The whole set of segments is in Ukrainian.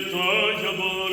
Пресвятая Богородице,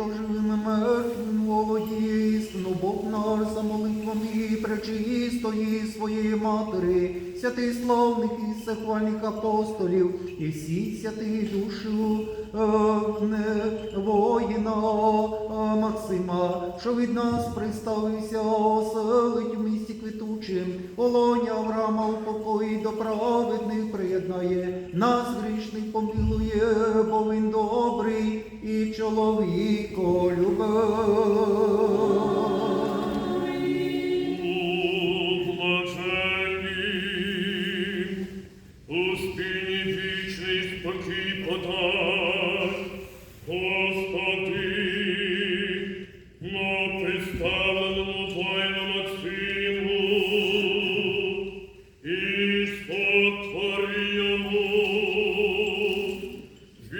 що живим і мертвим володіє істину, Бог наш за молитвами пречистої своєї матері, святих славних і всехвальних апостолів, і всіх святих душу е, воїна е, Максима, що від нас приставився, оселить в місті квітучим, Олоня Авраама упокоїть до праведних приєднає, нас грішний помилує, бо він добрий і чоловіко любив. Господи,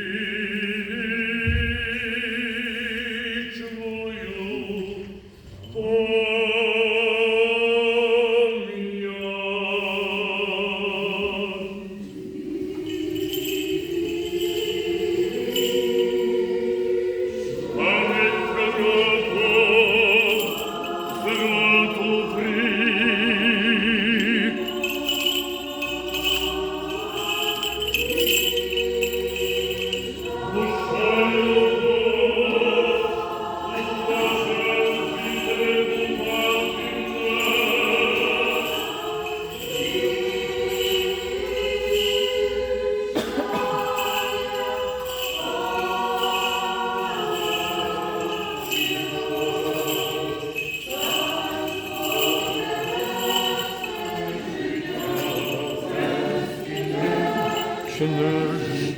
He Revolutionary